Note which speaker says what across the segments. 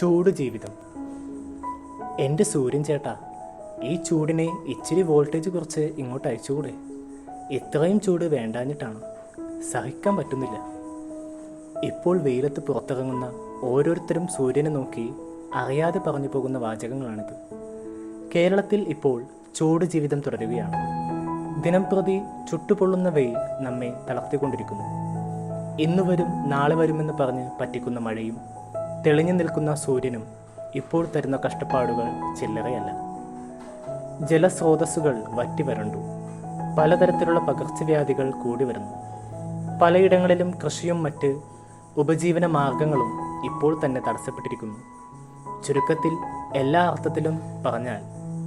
Speaker 1: ചൂട് ജീവിതം. എന്റെ സൂര്യൻ ചേട്ടാ ഈ ചൂടിനെ ഇച്ചിരി വോൾട്ടേജ് കുറച്ച് ഇങ്ങോട്ട് അയച്ചുകൂടെ? ഇത്രയും ചൂട് വേണ്ടാഞ്ഞിട്ടാണ്. സഹിക്കാൻ പറ്റുന്നില്ല. ഇപ്പോൾ വെയിലത്ത് പുറത്തിറങ്ങുന്ന ഓരോരുത്തരും സൂര്യനെ നോക്കി അറിയാതെ പറഞ്ഞു പോകുന്ന വാചകങ്ങളാണിത്. കേരളത്തിൽ ഇപ്പോൾ ചൂട് ജീവിതം തുടരുകയാണ്. ദിനംപ്രതി ചുട്ടുപൊള്ളുന്ന വെയിൽ നമ്മെ തളർത്തിക്കൊണ്ടിരിക്കുന്നു. ഇന്ന് വരും നാളെ വരുമെന്ന് പറഞ്ഞ് പറ്റിക്കുന്ന മഴയും തെളിഞ്ഞു നിൽക്കുന്ന സൂര്യനും ഇപ്പോൾ തരുന്ന കഷ്ടപ്പാടുകൾ ചില്ലറയല്ല. ജലസ്രോതസ്സുകൾ വറ്റി വരണ്ടു. പലതരത്തിലുള്ള പകർച്ചവ്യാധികൾ കൂടി വരുന്നു. പലയിടങ്ങളിലും കൃഷിയും മറ്റ് ഉപജീവന മാർഗങ്ങളും ഇപ്പോൾ തന്നെ തടസ്സപ്പെട്ടിരിക്കുന്നു. ചുരുക്കത്തിൽ എല്ലാ അർത്ഥത്തിലും പറഞ്ഞാൽ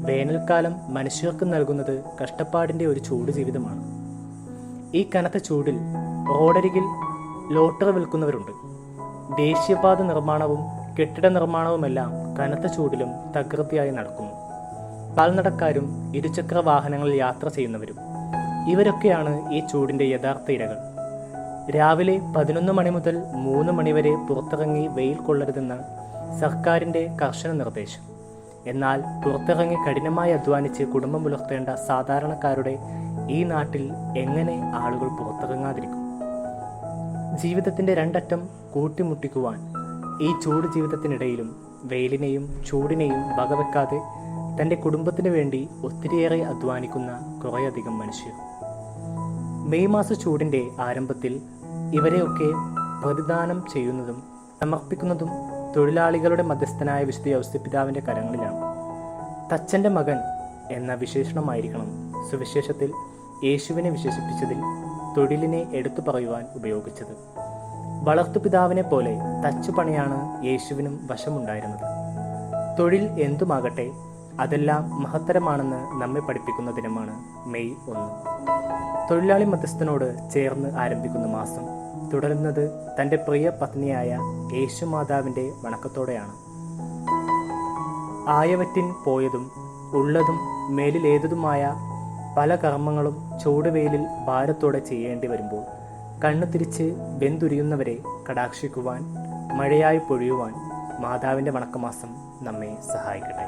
Speaker 1: വേനൽക്കാലം മനുഷ്യർക്ക് നൽകുന്നത് കഷ്ടപ്പാടിന്റെ ഒരു ചൂട് ജീവിതമാണ്. ഈ കനത്ത ചൂടിൽ റോഡരികിൽ ലോട്ടറി വിൽക്കുന്നവരുണ്ട്. ദേശീയപാത നിർമ്മാണവും കെട്ടിട നിർമ്മാണവുമെല്ലാം കനത്ത ചൂടിലും തകൃതിയായി നടക്കുന്നു. കാൽനടക്കാരും ഇരുചക്ര വാഹനങ്ങളിൽ യാത്ര ചെയ്യുന്നവരും ഇവരൊക്കെയാണ് ഈ ചൂടിന്റെ യഥാർത്ഥ ഇരകൾ. രാവിലെ പതിനൊന്ന് മണി മുതൽ മൂന്ന് മണിവരെ പുറത്തിറങ്ങി വെയിൽ കൊള്ളരുതെന്ന് സർക്കാരിന്റെ കർശന നിർദ്ദേശം. എന്നാൽ പുറത്തിറങ്ങി കഠിനമായി അധ്വാനിച്ച് കുടുംബം പുലർത്തേണ്ട സാധാരണക്കാരുടെ ഈ നാട്ടിൽ എങ്ങനെ ആളുകൾ പുറത്തിറങ്ങാതിരിക്കും? ജീവിതത്തിന്റെ രണ്ടറ്റം കൂട്ടിമുട്ടിക്കുവാൻ ഈ ചൂട് ജീവിതത്തിനിടയിലും വെയിലിനെയും ചൂടിനെയും വകവെക്കാതെ തന്റെ കുടുംബത്തിന് വേണ്ടി ഒത്തിരിയേറെ അധ്വാനിക്കുന്ന കുറേയധികം മനുഷ്യർ. മെയ് മാസ ചൂടിന്റെ ആരംഭത്തിൽ ഇവരെയൊക്കെ പ്രതിദാനം ചെയ്യുന്നതും സമർപ്പിക്കുന്നതും തൊഴിലാളികളുടെ മധ്യസ്ഥനായ വിശുദ്ധ ഔസ്തപിതാവിന്റെ കരങ്ങളിലാണ്. തച്ചന്റെ മകൻ എന്ന വിശേഷണമായിരിക്കണം സുവിശേഷത്തിൽ യേശുവിനെ വിശേഷിപ്പിച്ചതിൽ. തൊഴിലിനെ എടുത്തു പറയുവാൻ ഉപയോഗിച്ചത്. വളർത്തുപിതാവിനെ പോലെ തച്ചുപണിയാണ് യേശുവിനും വശമുണ്ടായിരുന്നത്. തൊഴിൽ എന്തുമാകട്ടെ അതെല്ലാം മഹത്തരമാണെന്ന് നമ്മെ പഠിപ്പിക്കുന്ന ദിനമാണ് മെയ് ഒന്ന്. തൊഴിലാളി മധ്യസ്ഥനോട് ചേർന്ന് ആരംഭിക്കുന്ന മാസം തുടരുന്നത് തന്റെ പ്രിയ പത്നിയായ യേശുമാതാവിന്റെ വണക്കത്തോടെയാണ്. ആയവറ്റിൻ പോയതും ഉള്ളതും മേലിലേതതുമായ പല കർമ്മങ്ങളും ചൂടുവെയിലിൽ ഭാരത്തോടെ ചെയ്യേണ്ടി വരുമ്പോൾ കണ്ണു തിരിച്ച് വെന്തുരിയുന്നവരെ കടാക്ഷിക്കുവാൻ മഴയായി പൊഴിയുവാൻ മാതാവിന്റെ വണക്കമാസം നമ്മെ സഹായിക്കട്ടെ.